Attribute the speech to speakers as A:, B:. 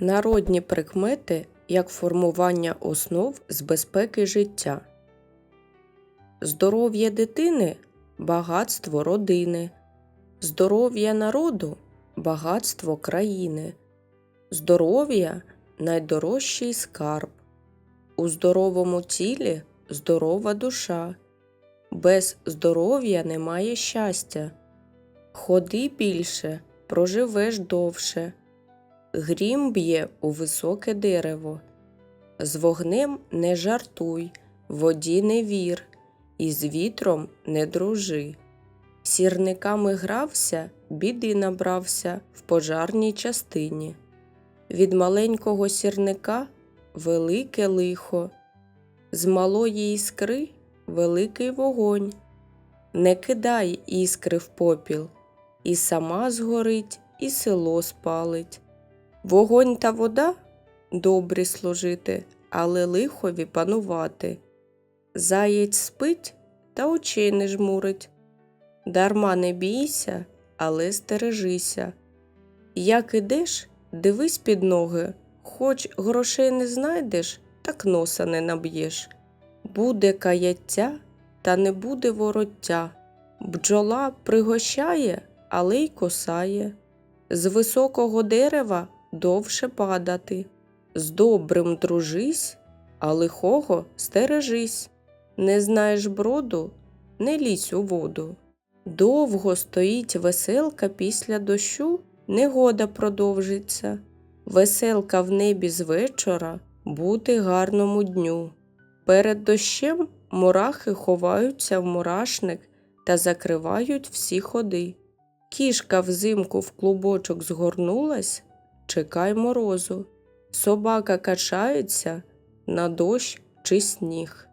A: Народні прикмети як формування основ з безпеки життя. Здоров'я дитини багатство родини. Здоров'я народу багатство країни. Здоров'я найдорожчий скарб. У здоровому тілі здорова душа. Без здоров'я немає щастя. Ходи більше, проживеш довше. Грім б'є у високе дерево. З вогнем не жартуй, воді не вір, і з вітром не дружи. Сірниками грався, біди набрався в пожарній частині. Від маленького сірника велике лихо, з малої іскри великий вогонь. Не кидай іскри в попіл, і сама згорить, і село спалить. Вогонь та вода добрі служити, але лихові панувати. Заєць спить та очей не жмурить. Дарма не бійся, але стережися. Як ідеш, дивись під ноги, хоч грошей не знайдеш, так носа не наб'єш. Буде каяття, та не буде вороття. Бджола пригощає, але й косає. З високого дерева довше падати. З добрим дружись, а лихого стережись. Не знаєш броду, не лізь у воду. Довго стоїть веселка після дощу, негода продовжиться. Веселка в небі з вечора бути гарному дню. Перед дощем мурахи ховаються в мурашник та закривають всі ходи. Кішка взимку в клубочок згорнулась, чекай морозу. Собака качається на дощ чи сніг.